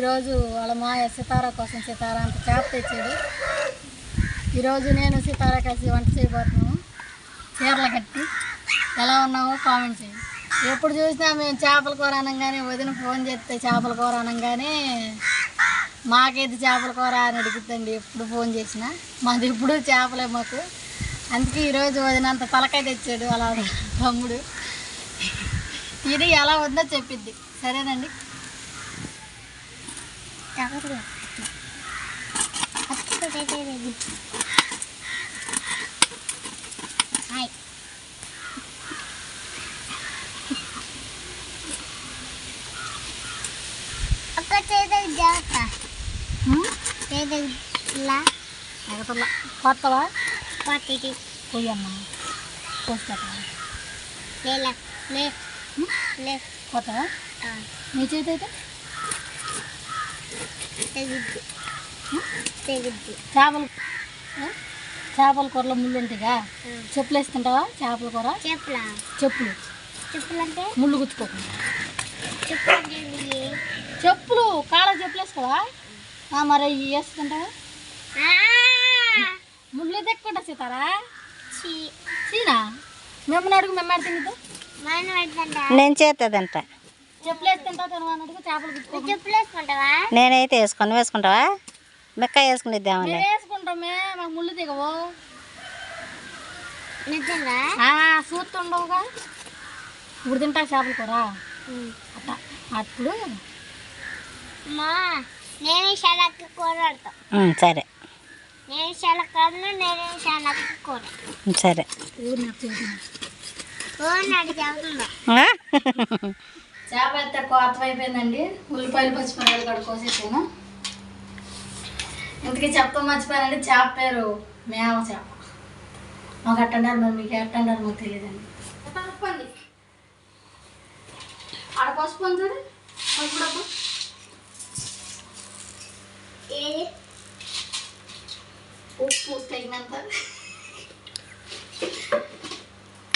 ఈరోజు వాళ్ళ మాయ సితార కోసం సితార అంత చేప తెచ్చాడు ఈరోజు నేను సితార కలిసి వంట చేయబోతున్నాము చీరలు కట్టి ఎలా ఉన్నామో కామెంట్ చేయండి ఎప్పుడు చూసినా మేము చేపల కూర అనగానే వదిన ఫోన్ చేస్తే చేపల కూర అనగానే మాకేది చేపల కూర అని అడుగుతుంది ఎప్పుడు ఫోన్ చేసినా. మాది ఎప్పుడు చేపలే మాకు. అందుకే ఈరోజు వదినంత తలకాయ తెచ్చాడు అలా తమ్ముడు. ఇది ఎలా ఉందో చెప్పిద్ది. సరేనండి? హాయ్ ఒక చేతులు జాగ్రత్త హ్మ్? చేతులా ఎగతల్లా కొత్తవా పట్టిటి పోయమ్మా పోస్తా లేలా లే లే కొత్తవా ఆ, నీ చేతి అయితే తెగుద్ది తెగుద్ది చేపలు? చేపల కూరలో ముళ్ళు ఉంటాయిగా? చెప్పులు వేసుకుంటావా చేపల కూర? చెప్పులా. చెప్పులు. చెప్పులు అంటే ముళ్ళు గుచ్చుకోకుండా చెప్పులు. కాళ్ళ చెప్పులు వేసుకోవా ఆ, మరి ఇవి వేసుకుంటావా ఆ! ముళ్ళు తెక్కుంటా సీతారా? సీనా మిమ్మల్ని అడుగు మిమ్మల్ని తింటూ మన పెడతాంటా నేను చేస్తుందంట నేనైతే వేసుకొని వేసుకుంటావా? మెక్క వేసుకునిద్దామని. మేము వేసుకుంటామే మాకు ముళ్ళు దిగవు. నిజంగా? ఆ, చూస్తుండవుగా ఇప్పుడు తింటా చేపల కూర? అట్ట. అప్పుడు మా నేను శనక్క కూర ఆడతాం ఉమ్, సరే. నేను శనక్కను నేను శనక్క కూర. ఉమ్, సరే. ఊరు నాకు చెబుతుందా? చేప అయితే కోత అయిపోయిందండి ఉల్లిపాయలు పచ్చిమిరపకాయలు కూడా కోసేసాను. ఇంతకీ చెప్తాం మర్చిపోయానండి. చేప పేరు మేమ చేప. మాకు అట్టండారు మరి మీకు ఎట్టండారు మాకు తెలియదండి. పసుపండి ఆడ పసుపు చూడు. పసుపు డబ్బు. ఉప్పు తగినంత.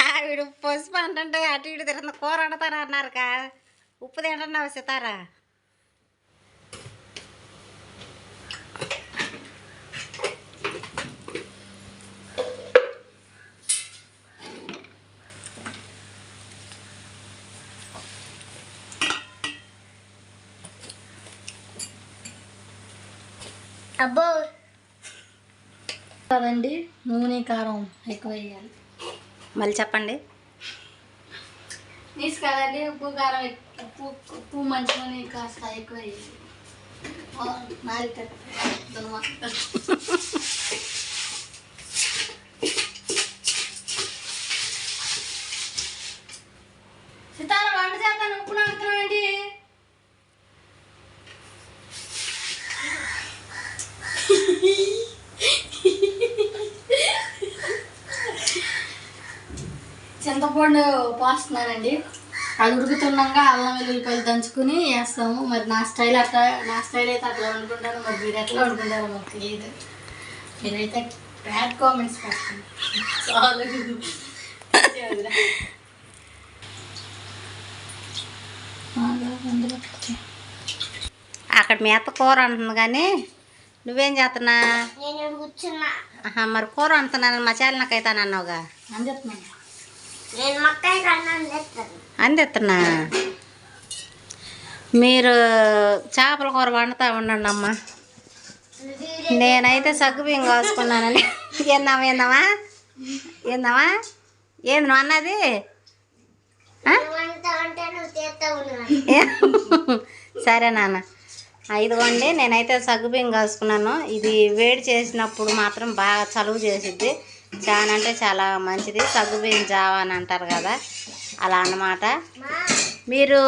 ఆవిడ పసుపు అంటే అటు ఇటు తిరుగుతున్న కూర వండుతాను అన్నారుగా. ఉప్పు తింటున్నావు సితారా? అబ్బో! కదండి నూనె కారం ఎక్కువ వేయాలి. మళ్ళీ చెప్పండి. నీసు కదండి ఉప్పు కారం ఉప్పు ఉప్పు మంచిగా కాస్త ఎక్కువ చేసి నాలుగు సితార వంట చేస్తాను ఉప్పు నాకుతున్నామండి చింతపండు పోస్తున్నానండి అది ఉడుకుతున్నాక అల్లం వెల్లుల్లిపాయలు దంచుకుని వేస్తాము. మరి నా స్టైల్ అట్లా నా స్టైల్ అయితే అట్లా వండుకుంటాను మరి మీరు ఎట్లా వండుకుంటారో మాకు తెలియదు. మీరైతే బ్యాడ్ కామెంట్స్ పెట్టండి చాలు. అక్కడ మీ అత్త కూర అంటుంది కానీ నువ్వేం చేస్తున్నా కూర్చున్నా. మరి కూర వండుతున్నాను మా చాలనకైతాను అన్నావుగా. అని చెప్తున్నాను. అందిస్తున్నా మీరు చేపల కూర వండుతా ఉండండి అమ్మా. నేనైతే సగ్గుబియ్యం కాసుకున్నానని. ఏందామా ఏందామా ఏందామా ఏంది నువ్వు అన్నది? సరే నాన్న. ఇదిగోండి నేనైతే సగ్గుబియ్యం కాసుకున్నాను. ఇది వేడి చేసినప్పుడు మాత్రం బాగా చలువ చేసిద్ది. చాలా అంటే చాలా మంచిది. సగ్గుబియ్యం జావ అని అంటారు కదా అలా అన్నమాట. మీరు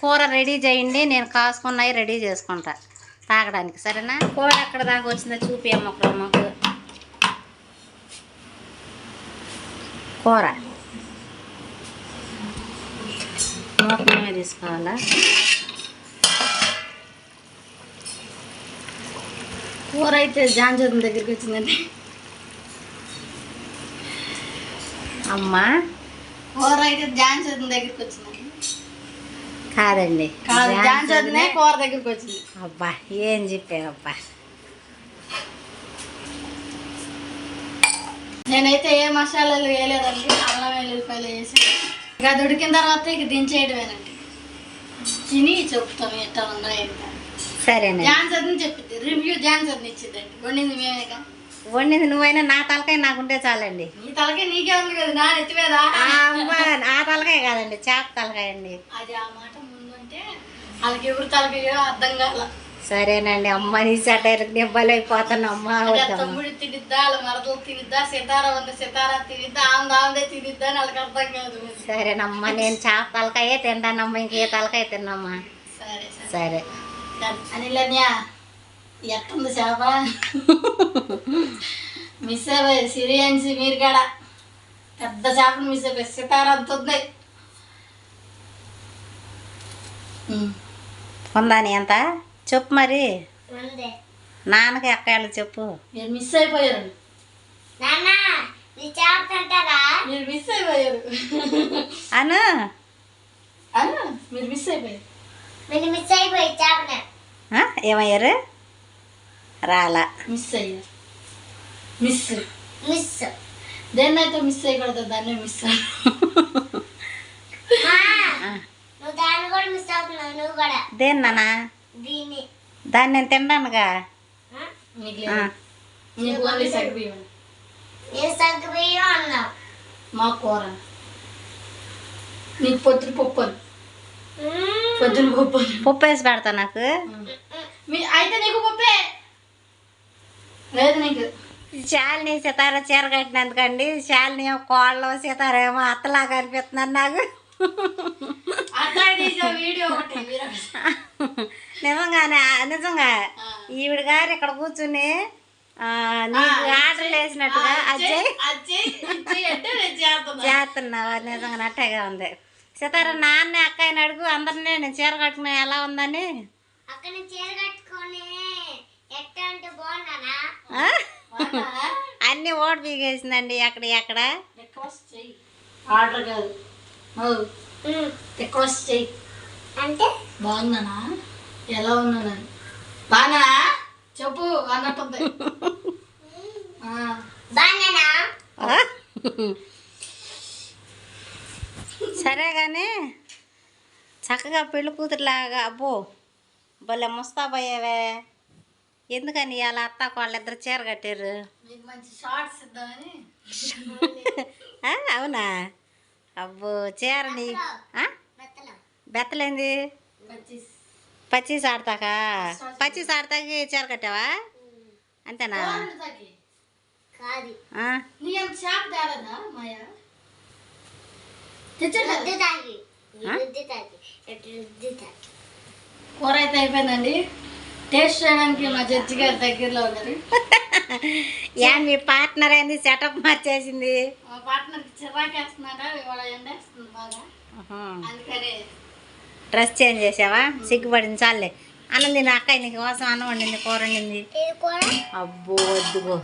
కూర రెడీ చేయండి నేను కాసుకున్నవి రెడీ చేసుకుంటా తాగడానికి. సరేనా? కూర ఎక్కడ దాకా వచ్చిందో చూపి అమ్మ ఒకరు మాకు. కూర. మూతమే తీసుకోవాలా? కూర అయితే జాంజోతం దగ్గరికి వచ్చిందండి అమ్మా. కూర అయితే జాంజోతం దగ్గరికి వచ్చిందండి కాదండి. కాదు వదినే వదినే. కూర దగ్గరికి వచ్చింది. అబ్బా ఏం చెప్పావబ్బా. నేనైతే ఏ మసాలాలు వేయలేదండి అల్లం వెల్లుల్లిపాయలు వేసి. ఇక ఉడికిన తర్వాత ఇక దించేయడమేనండి. తిని చెప్తాను ఎట్లా ఉన్నాయి. సరేనండి. జాన్సన్ చెప్పింది. రివ్యూ జాన్సన్ ఇచ్చిందండి. వండింది మేమేగా వండింది నువ్వైనా నా తలకాయ నాకుంటే చాలండి. నీ తలకే నీకే ఉంది కదా నా నెత్తి మీద? ఆ తలకాయ కాదండి చేప తలకాయ అండి. అది ఆ మాట ముందుంటే వాళ్ళకి ఎవరి తలకాయో అర్థం కాల. సరేనండి అమ్మ నీ సెటైర్కి నేను బలైపోతాను అమ్మ. తమ్ముడు తినిద్దా వాళ్ళ మరదలు తినిద్దా సితారా ఉంది సితారా తినిద్దా ఆమె ఆమెదే తినిద్దా అని వాళ్ళకి అర్థం కాదు. సరేనమ్మా నేను చేప తలకాయే తింటానమ్మా ఇంకే తలకాయ తిన్నమ్మా సరే సరే. సరే. అనిలన్యా ఎట్టుంది చేప మిస్ అయిపోయి సిరియన్సి మీరు కాడ పెద్ద చేపను మిస్ అయిపోయి సితారా అంత ఉంది ఉమ్. ఉందాని ఎంత చెప్పు మరి. నాన్నకి ఎక్కాళ్ళు చెప్పు. మీరు మిస్ అయిపోయారు. మీరు మిస్ అయిపోయారు. అను. అను మీరు మిస్ అయిపోయారు. మీరు మిస్ అయిపోయి ఏమయ్యారు? రాలా. మిస్ అయ్యారు మిస్ మిస్ దేన్నైతే మిస్ అయ్యకూడదు దాన్నే మిస్ దాన్ని కూడా మిస్ అవుతున్నావు నువ్వు కూడా. దేని నాన్న దీన్ని. దాన్ని నేను ఆ? నీకు ఓన్లీ సగ్గుబియ్యం నేను సగ్గుబియ్యం మా కూర. నీకు పొద్దున పప్పు. పొద్దున పప్పు పప్పు వేసి పెడతా నాకు. మీ అయితే నీకు పప్పే. లేదు నీకు. శాలిని సితార చీర కట్టినందుకండి శాలిని ఏమో కోళ్ళు సితార ఏమో అత్తలాగా అనిపిస్తున్నాను నాకు. నిజంగానే నిజంగా. ఈవిడ గారు ఇక్కడ కూర్చుని ఆ, నీకు ఆర్డర్లు వేసినట్టుగా చేస్తున్నా చేస్తున్నావా నిజంగా నట్టగా ఉంది. సితార నాన్న అక్కయ్యని అడుగు అందరినీ నేను చీర కట్టుకుని ఎలా ఉందని? అక్కడ చీర కట్టుకొని అన్ని ఓటు పీకేసిందండి ఎక్కడ ఎక్కడ? రిక్వెస్ట్ చెయ్యి. ఆర్డర్ కాదు. అంటే? బాగున్నానా? ఎలా చెప్పు అన్నట్టుంది? సరే కానీ చక్కగా పెళ్ళి కూతురులాగా అబ్బో భలే ముస్తాబయ్యావే. ఎందుకని ఇలా అత్త వాళ్ళిద్దరు చీర కట్టారు? మీకు మంచి షార్ట్స్ ఇద్దామని. ఆ, అవునా? అబ్బో చీర నీ ఆ? మెత్తలు. బెత్తలేంది పచ్చీస్. పచ్చీస్ ఆడతాకా? పచ్చీస్ ఆడతాకి చీర కట్టావా? అంతేనా? కూర అయితే అయిపోయిందండి. టేస్ట్ చేయడానికి మా జడ్జి గారి దగ్గరలో ఉన్నారు యా మీ పార్ట్నర్ ఏంది? సెటప్ మార్చేసింది. మా పార్ట్నర్కి చిరాకేస్తున్నాడ ఇవాళ ఎండేస్తుంది బాగా. అందుకని డ్రెస్ చేంజ్ చేసావా? సిగ్గుపడింది. చాలే. అన్నం తిని అక్క నీకు కోసం అన్నం వండింది కూర వండింది. ఇది కూడా అబ్బో వద్దుగో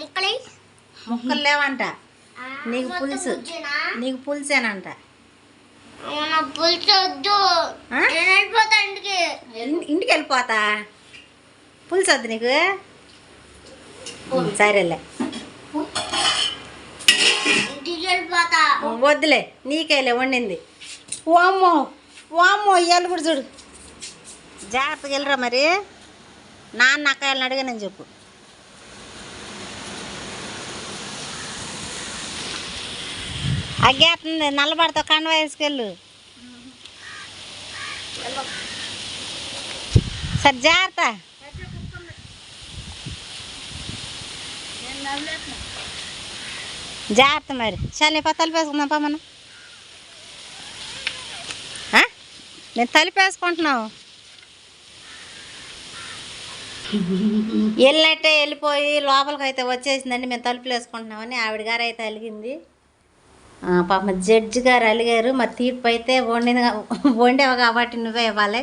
ముక్కలి. ముక్కలు లేవంట. నీకు పులుసు. నీకు పులిసేనంట. పులుసు వద్దు ఇంటికి వెళ్ళిపోతా పులుసు వద్దు నీకు సరేలే. వద్దులే నీకేలే వండింది. వామ్మో వామ్మో ఇవాళ కూడా చూడు. జాగ్రత్తగా వెళ్ళరా మరి? నాన్న అక్కయ్యని అడిగానని చెప్పు. అగ్గేస్తుంది నల్లబడతావు కండ వేసుకెళ్ళు సరే జాగ్రత్త. జాగ్రత్త మరి. చాలా పా తలిపేసుకుందాం పా మనం. నేను తలిపేసుకుంటున్నావు వెళ్ళినట్టే వెళ్ళిపోయి లోపలికి అయితే వచ్చేసిందండి మేము తలుపులు వేసుకుంటున్నామని ఆవిడ గారు అయితే అలిగింది. పాప జడ్జి గారు అలిగారు. మరి తీర్పు అయితే వండిన కా- కాబట్టి నువ్వే ఇవ్వాలి.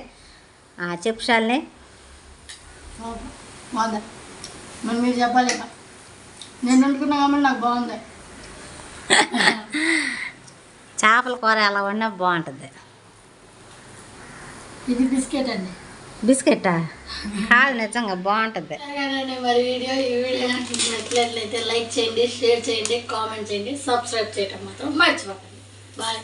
చెప్పు శాలిని బాగుందా. మరి మీరు చెప్పాలి. నేను వండుకున్నా కాబట్టి నాకు బాగుంది. చేపల కూర ఎలా వండినా బాగుంటుంది. ఇది బిస్కెట్ అండి. బిస్కెట్టా కాదు నిజంగా బాగుంటుంది. మరి వీడియో ఈ వీడియో నచ్చినట్లయితే లైక్ చేయండి షేర్ చేయండి కామెంట్ చేయండి సబ్స్క్రైబ్ చేయడం మాత్రం మర్చిపోకండి. బాయ్.